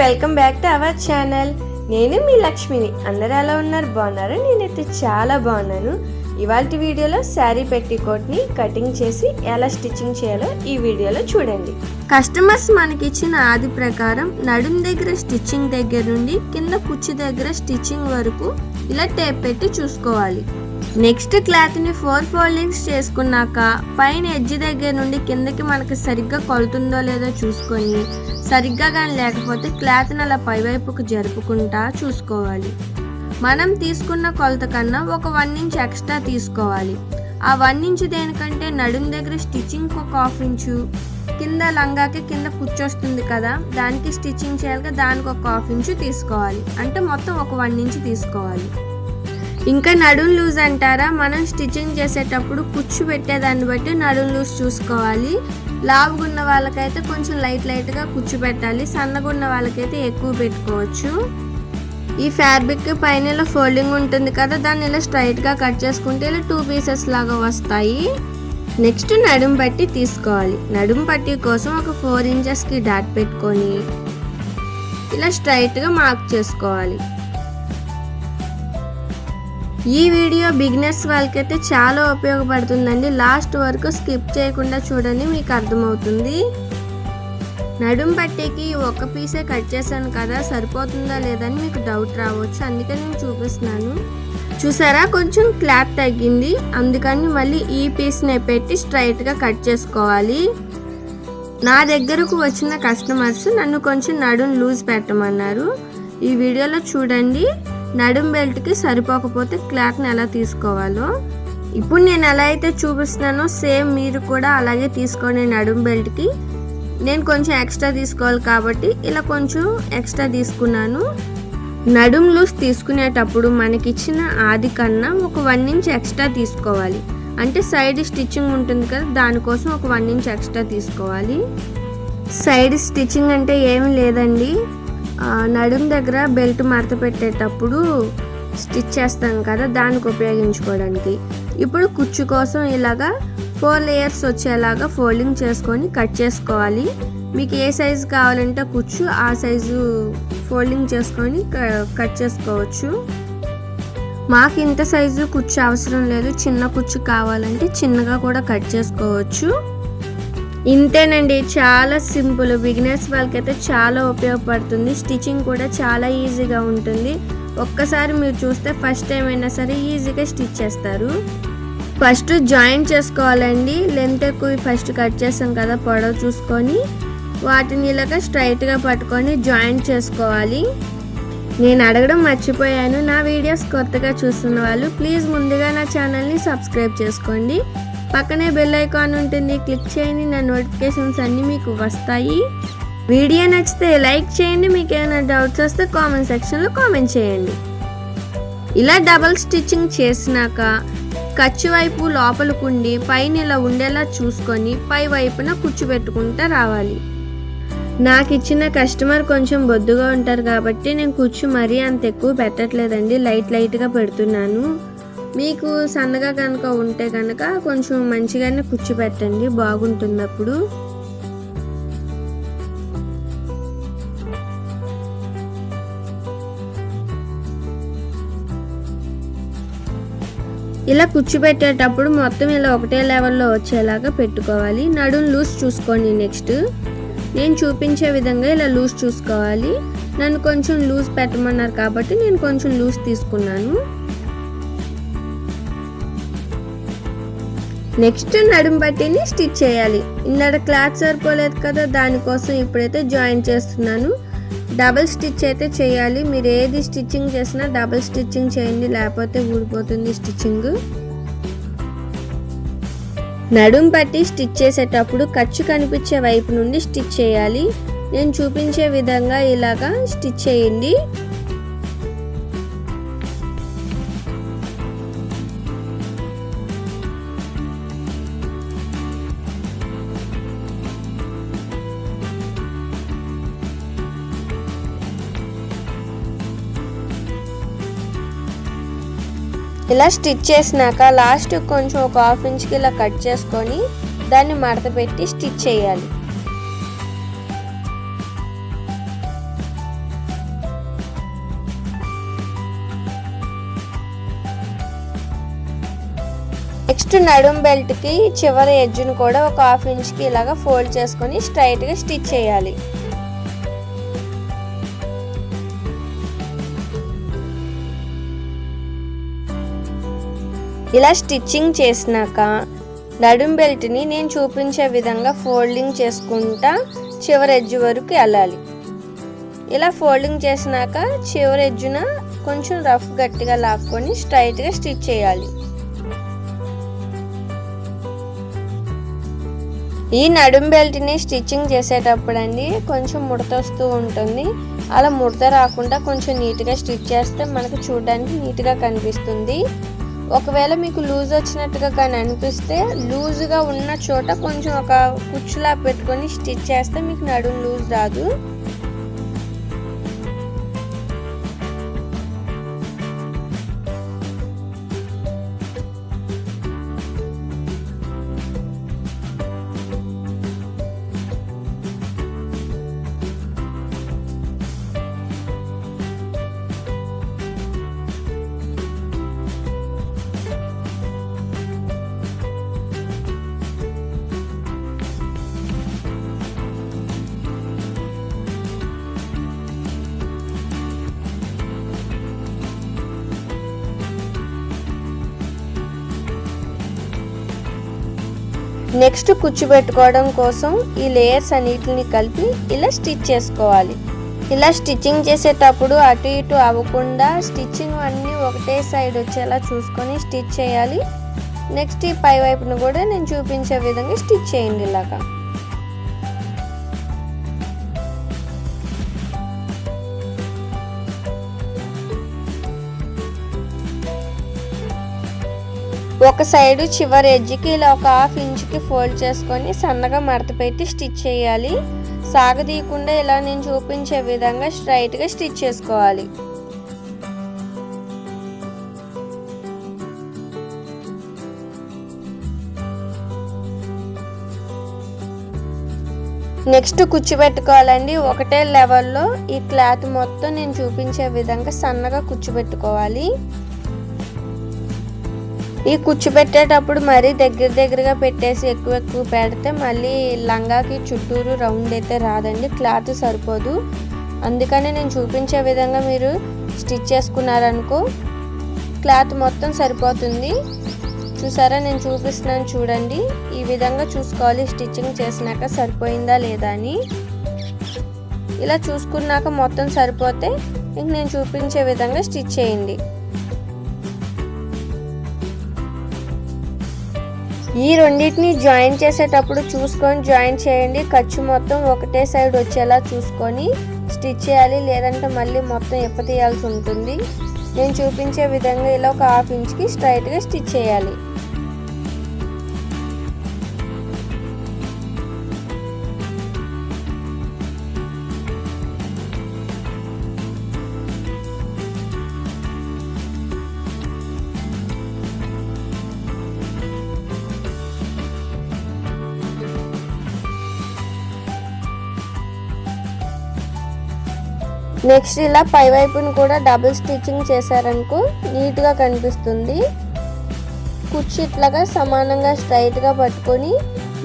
Welcome back to our channel నేను మీ లక్ష్మిని. అందరూ ఎలా ఉన్నారు? బాగున్నారు? నేనైతే చాలా బాగున్నాను. ఇవాళ వీడియోలో శారీ పెట్టికోట్ని కటింగ్ చేసి ఎలా స్టిచ్చింగ్ చేయాలో ఈ వీడియోలో చూడండి. కస్టమర్స్ మనకి ఇచ్చిన ఆది ప్రకారం నడుం దగ్గర స్టిచ్చింగ్ దగ్గర నుండి కింద కుచ్చు దగ్గర స్టిచ్చింగ్ వరకు ఇలా టేప్ పెట్టి చూసుకోవాలి. నెక్స్ట్ క్లాత్ని ఫోర్ ఫోల్డింగ్స్ చేసుకున్నాక పైన ఎడ్జ్ దగ్గర నుండి కిందకి మనకి సరిగ్గా కొలుతుందో లేదో చూసుకొని సరిగ్గా కానీ లేకపోతే క్లాత్ని అలా పైవైపుకు జరుపుకుంటా చూసుకోవాలి. మనం తీసుకున్న కొలత కన్నా ఒక వన్ ఇంచ్ ఎక్స్ట్రా తీసుకోవాలి. ఆ వన్ ఇంచ్ దేనికంటే నడుం దగ్గర స్టిచ్చింగ్ ఒక హాఫ్ ఇంచు కింద లంగాకి కింద కూర్చొస్తుంది కదా దానికి స్టిచ్చింగ్ చేయాలి దానికి ఒక హాఫ్ ఇంచు తీసుకోవాలి. అంటే మొత్తం ఒక వన్ ఇంచ్ తీసుకోవాలి. ఇంకా నడుం లూజ్ అంటారా? మనం స్టిచ్చింగ్ చేసేటప్పుడు కుచ్చు పెట్టేదాన్ని బట్టి నడుం లూజ్ చూసుకోవాలి. లావుగా ఉన్న వాళ్ళకైతే కొంచెం లైట్ లైట్గా కుచ్చు పెట్టాలి. సన్నగున్న వాళ్ళకైతే ఎక్కువ పెట్టుకోవచ్చు. ఈ ఫ్యాబ్రిక్ పైన ఇలా ఫోల్డింగ్ ఉంటుంది కదా దాన్ని ఇలా స్ట్రైట్గా కట్ చేసుకుంటే ఇలా టూ పీసెస్ లాగా వస్తాయి. నెక్స్ట్ నడుం పట్టి తీసుకోవాలి. నడుం పట్టి కోసం ఒక ఫోర్ ఇంచెస్కి డాట్ పెట్టుకొని ఇలా స్ట్రైట్గా మార్క్ చేసుకోవాలి. ఈ వీడియో బిగినర్స్ వాళ్ళకైతే చాలా ఉపయోగపడుతుందండి. లాస్ట్ వరకు స్కిప్ చేయకుండా చూడండి మీకు అర్థమవుతుంది. నడుం పట్టేకి ఒక పీసే కట్ చేశాను కదా సరిపోతుందా లేదని మీకు డౌట్ రావచ్చు. అందుకే నేను చూపిస్తున్నాను. చూసారా? కొంచెం క్లాప్ తగ్గింది. అందుకని మళ్ళీ ఈ పీస్ని పెట్టి స్ట్రైట్గా కట్ చేసుకోవాలి. నా దగ్గరకు వచ్చిన కస్టమర్స్ నన్ను కొంచెం నడుం లూజ్ పెట్టమన్నారు. ఈ వీడియోలో చూడండి. నడుం బెల్ట్కి సరిపోకపోతే క్లాత్ని ఎలా తీసుకోవాలో. ఇప్పుడు నేను ఎలా అయితే చూపిస్తున్నానో సేమ్ మీరు కూడా అలాగే తీసుకోండి నడుం బెల్ట్కి. నేను కొంచెం ఎక్స్ట్రా తీసుకోవాలి కాబట్టి ఇలా కొంచెం ఎక్స్ట్రా తీసుకున్నాను. నడుం లూస్ తీసుకునేటప్పుడు మనకిచ్చిన ఆది కన్నా ఒక వన్ ఇంచ్ ఎక్స్ట్రా తీసుకోవాలి. అంటే సైడ్ స్టిచ్చింగ్ ఉంటుంది కదా దానికోసం ఒక వన్ ఇంచ్ ఎక్స్ట్రా తీసుకోవాలి. సైడ్ స్టిచ్చింగ్ అంటే ఏమీ లేదండి. నడుం దగ్గర బెల్ట్ మడత పెట్టేటప్పుడు స్టిచ్ చేస్తాం కదా దానికి ఉపయోగించుకోవడానికి. ఇప్పుడు కుచ్చు కోసం ఇలాగా ఫోర్ లేయర్స్ వచ్చేలాగా ఫోల్డింగ్ చేసుకొని కట్ చేసుకోవాలి. మీకు ఏ సైజు కావాలంటే కుచ్చు ఆ సైజు ఫోల్డింగ్ చేసుకొని క- కట్ చేసుకోవచ్చు. మాకు ఇంత సైజు కుచ్చు అవసరం లేదు. చిన్న కుచ్చు కావాలంటే చిన్నగా కూడా కట్ చేసుకోవచ్చు. ఇంతేనండి చాలా సింపుల్. బిగినర్స్ వాళ్ళకైతే చాలా ఉపయోగపడుతుంది. స్టిచ్చింగ్ కూడా చాలా ఈజీగా ఉంటుంది. ఒక్కసారి మీరు చూస్తే ఫస్ట్ టైం అయినా సరే ఈజీగా స్టిచ్ చేస్తారు. ఫస్ట్ జాయింట్ చేసుకోవాలండి. లెంత్ ఎక్కువ ఫస్ట్ కట్ చేస్తాం కదా పొడవు చూసుకొని. వాటిని ఇలాగ స్ట్రైట్గా పట్టుకొని జాయింట్ చేసుకోవాలి. నేను అడగడం మర్చిపోయాను. నా వీడియోస్ కొత్తగా చూస్తున్న వాళ్ళు ప్లీజ్ ముందుగా నా ఛానల్ని సబ్స్క్రైబ్ చేసుకోండి. పక్కనే బెల్ ఐకాన్ ఉంటుంది క్లిక్ చేయండి నా నోటిఫికేషన్స్ అన్నీ మీకు వస్తాయి. వీడియో నచ్చితే లైక్ చేయండి మీకు ఏమైనా డౌట్స్ వస్తే కామెంట్ సెక్షన్లో కామెంట్ చేయండి. ఇలా డబల్ స్టిచ్చింగ్ చేసినాక ఖర్చు వైపు లోపలికుండి పైన ఇలా ఉండేలా చూసుకొని పై వైపున కూర్చోబెట్టుకుంటూ రావాలి. నాకు ఇచ్చిన కస్టమర్ కొంచెం బొద్దుగా ఉంటారు కాబట్టి నేను కూర్చు మరీ అంత ఎక్కువ పెట్టట్లేదండి లైట్ లైట్గా పెడుతున్నాను. మీకు సన్నగా కనుక ఉంటే కనుక కొంచెం మంచిగానే కుచ్చు బాగుంటుంది అప్పుడు ఇలా కూర్చోబెట్టేటప్పుడు మొత్తం ఇలా ఒకటే లెవెల్లో వచ్చేలాగా పెట్టుకోవాలి. నడుం లూజ్ చూసుకోండి నెక్స్ట్. నేను చూపించే విధంగా ఇలా లూజ్ చూసుకోవాలి. నన్ను కొంచెం లూజ్ పెట్టమన్నారు కాబట్టి నేను కొంచెం లూజ్ తీసుకున్నాను. నెక్స్ట్ నడుం పట్టిని స్టిచ్ చేయాలి. ఇందాక క్లాత్ సరిపోలేదు కదా దానికోసం ఇప్పుడైతే జాయిన్ చేస్తున్నాను. డబుల్ స్టిచ్ అయితే చేయాలి. మీరు ఏది స్టిచ్చింగ్ చేసినా డబుల్ స్టిచ్చింగ్ చేయండి లేకపోతే ఊడిపోతుంది స్టిచ్చింగ్. నడుం పట్టి స్టిచ్ చేసేటప్పుడు ఖర్చు కనిపించే వైపు నుండి స్టిచ్ చేయాలి. నేను చూపించే విధంగా ఇలాగా స్టిచ్ చేయండి. ఇలా స్టిచ్ చేసినాక లాస్ట్ కొంచెం ఒక హాఫ్ ఇంచ్కి ఇలా కట్ చేసుకొని దాన్ని మడత పెట్టి స్టిచ్ చేయాలి. నెక్స్ట్ నడుం బెల్ట్కి చివరి ఎడ్జ్ను కూడా ఒక హాఫ్ ఇంచ్కి ఇలాగ ఫోల్డ్ చేసుకొని స్ట్రైట్గా స్టిచ్ చేయాలి. ఇలా స్టిచ్చింగ్ చేసినాక నడుం బెల్ట్ని నేను చూపించే విధంగా ఫోల్డింగ్ చేసుకుంటా చివరి ఎడ్జ్ వరకు వెళ్ళాలి. ఇలా ఫోల్డింగ్ చేసినాక చివరి ఎడ్జున కొంచెం రఫ్ గట్టిగా లాక్కొని స్ట్రైట్గా స్టిచ్ చేయాలి. ఈ నడుం బెల్ట్ని స్టిచ్చింగ్ చేసేటప్పుడు అండి కొంచెం ముడత వస్తూ ఉంటుంది. అలా ముడత రాకుండా కొంచెం నీట్గా స్టిచ్ చేస్తే మనకు చూడడానికి నీట్గా కనిపిస్తుంది. ఒకవేళ మీకు లూజ్ వచ్చినట్టుగా కానీ అనిపిస్తే లూజ్గా ఉన్న చోట కొంచెం ఒక కుచ్చులా పెట్టుకొని స్టిచ్ చేస్తే మీకు నడుం లూజ్ రాదు. నెక్స్ట్ కూర్చోబెట్టుకోవడం కోసం ఈ లేయర్స్ అన్నిటిని కలిపి ఇలా స్టిచ్ చేసుకోవాలి. ఇలా స్టిచ్చింగ్ చేసేటప్పుడు అటు ఇటు అవ్వకుండా స్టిచ్చింగ్ అన్నీ ఒకటే సైడ్ వచ్చేలా చూసుకొని స్టిచ్ చేయాలి. నెక్స్ట్ ఈ పై వైపును కూడా నేను చూపించే విధంగా స్టిచ్ చేయండి ఇలాగా. ఒక సైడు చివరి ఎడ్జ్కి ఇలా ఒక హాఫ్ ఇంచ్కి ఫోల్డ్ చేసుకొని సన్నగా మడత పెట్టి స్టిచ్ చేయాలి. సాగదీయకుండా ఇలా నేను చూపించే విధంగా స్ట్రైట్గా స్టిచ్ చేసుకోవాలి. నెక్స్ట్ కుచ్చిపెట్టుకోవాలండి ఒకటే లెవెల్లో ఈ క్లాత్ మొత్తం నేను చూపించే విధంగా సన్నగా కుచ్చిపెట్టుకోవాలి ఈ కుచ్చు పెట్టేటప్పుడు మరీ దగ్గర దగ్గరగా పెట్టేసి ఎక్కువ ఎక్కువ పెడితే మళ్ళీ లంగాకి చుట్టూరు రౌండ్ అయితే రాదండి క్లాత్ సరిపోదు. అందుకని నేను చూపించే విధంగా మీరు స్టిచ్ చేసుకున్నారనుకో క్లాత్ మొత్తం సరిపోతుంది. చూసారా? నేను చూపిస్తున్నాను చూడండి. ఈ విధంగా చూసుకోవాలి. స్టిచ్చింగ్ చేసినాక సరిపోయిందా లేదా అని. ఇలా చూసుకున్నాక మొత్తం సరిపోతే ఇంక నేను చూపించే విధంగా స్టిచ్ చేయండి. ఈ రెండింటిని జాయిన్ చేసేటప్పుడు చూసుకొని జాయిన్ చేయండి. ఖర్చు మొత్తం ఒకటే సైడ్ వచ్చేలా చూసుకొని స్టిచ్ చేయాలి. లేదంటే మళ్ళీ మొత్తం ఎప్పతీయాల్సి ఉంటుంది. నేను చూపించే విధంగా ఇలా ఒక హాఫ్ ఇంచ్కి స్ట్రైట్గా స్టిచ్ చేయాలి. నెక్స్ట్ ఇలా పై వైపును కూడా డబుల్ స్టిచ్చింగ్ చేశారనుకో నీట్గా కనిపిస్తుంది. కుర్చీ ఇట్లాగా సమానంగా స్ట్రైట్గా పట్టుకొని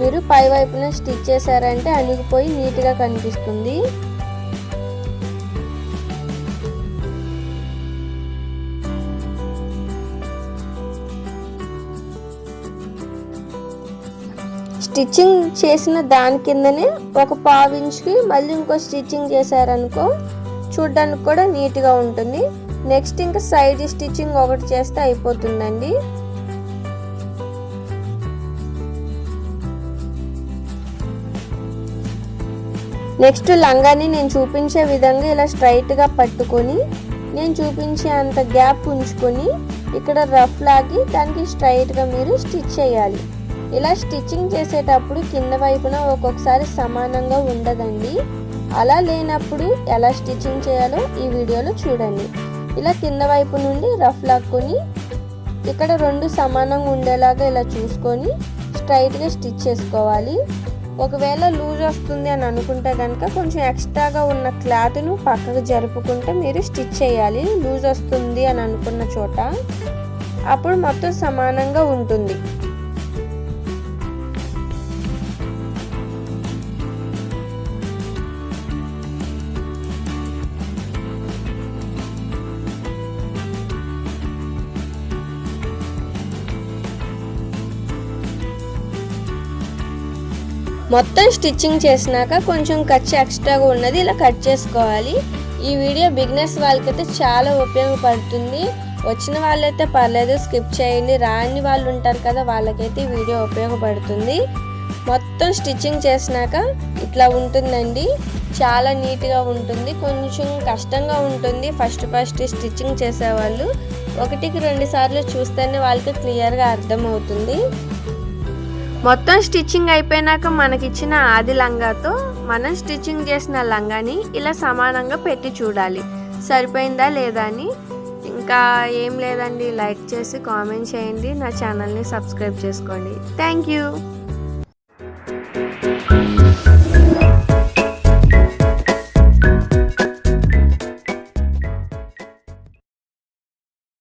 మీరు పై వైపున స్టిచ్ చేశారంటే అణిగిపోయి నీట్గా కనిపిస్తుంది. స్టిచ్చింగ్ చేసిన దాని కిందనే ఒక పావు ఇంచుకి మళ్ళీ ఇంకో స్టిచ్చింగ్ చేశారనుకో చూడడానికి కూడా నీట్గా ఉంటుంది. నెక్స్ట్ ఇంకా సైడ్ స్టిచ్చింగ్ ఒకటి చేస్తే అయిపోతుందండి. నెక్స్ట్ లంగాని నేను చూపించే విధంగా ఇలా స్ట్రైట్గా పట్టుకొని నేను చూపించే అంత గ్యాప్ ఉంచుకొని ఇక్కడ రఫ్ లాగి దానికి స్ట్రైట్గా మీరు స్టిచ్ చేయాలి. ఇలా స్టిచ్చింగ్ చేసేటప్పుడు కింద వైపున ఒక్కొక్కసారి సమానంగా ఉండదండి. అలా లేనప్పుడు ఎలా స్టిచ్చింగ్ చేయాలో ఈ వీడియోలో చూడండి. ఇలా కింద వైపు నుండి రఫ్ లాక్కొని ఇక్కడ రెండు సమానంగా ఉండేలాగా ఇలా చూసుకొని స్ట్రైట్గా స్టిచ్ చేసుకోవాలి. ఒకవేళ లూజ్ వస్తుంది అని అనుకుంటే కనుక కొంచెం ఎక్స్ట్రాగా ఉన్న క్లాత్ను పక్కకు జరుపుకుంటే మీరు స్టిచ్ చేయాలి. లూజ్ వస్తుంది అని అనుకున్న చోట అప్పుడు మొత్తం సమానంగా ఉంటుంది. మొత్తం స్టిచ్చింగ్ చేసినాక కొంచెం ఖర్చు ఎక్స్ట్రాగా ఉన్నది ఇలా కట్ చేసుకోవాలి. ఈ వీడియో బిగినర్స్ వాళ్ళకైతే చాలా ఉపయోగపడుతుంది. వచ్చిన వాళ్ళైతే పర్లేదు స్కిప్ చేయండి. రాని వాళ్ళు ఉంటారు కదా వాళ్ళకైతే ఈ వీడియో ఉపయోగపడుతుంది. మొత్తం స్టిచ్చింగ్ చేసినాక ఇట్లా ఉంటుందండి. చాలా నీట్గా ఉంటుంది. కొంచెం కష్టంగా ఉంటుంది ఫస్ట్ ఫస్ట్ స్టిచ్చింగ్ చేసేవాళ్ళు. ఒకటికి రెండు సార్లు చూస్తేనే వాళ్ళకి క్లియర్గా అర్థమవుతుంది. మొత్తం స్టిచ్చింగ్ అయిపోయినాక మనకిచ్చిన ఆది లంగాతో మనం స్టిచ్చింగ్ చేసిన లంగాని ఇలా సమానంగా పెట్టి చూడాలి. సరిపోయిందా లేదా అని ఇంకా ఏం లేదండి. లైక్ చేసి కామెంట్ చేయండి. నా ఛానల్ని సబ్స్క్రైబ్ చేసుకోండి. Thank you.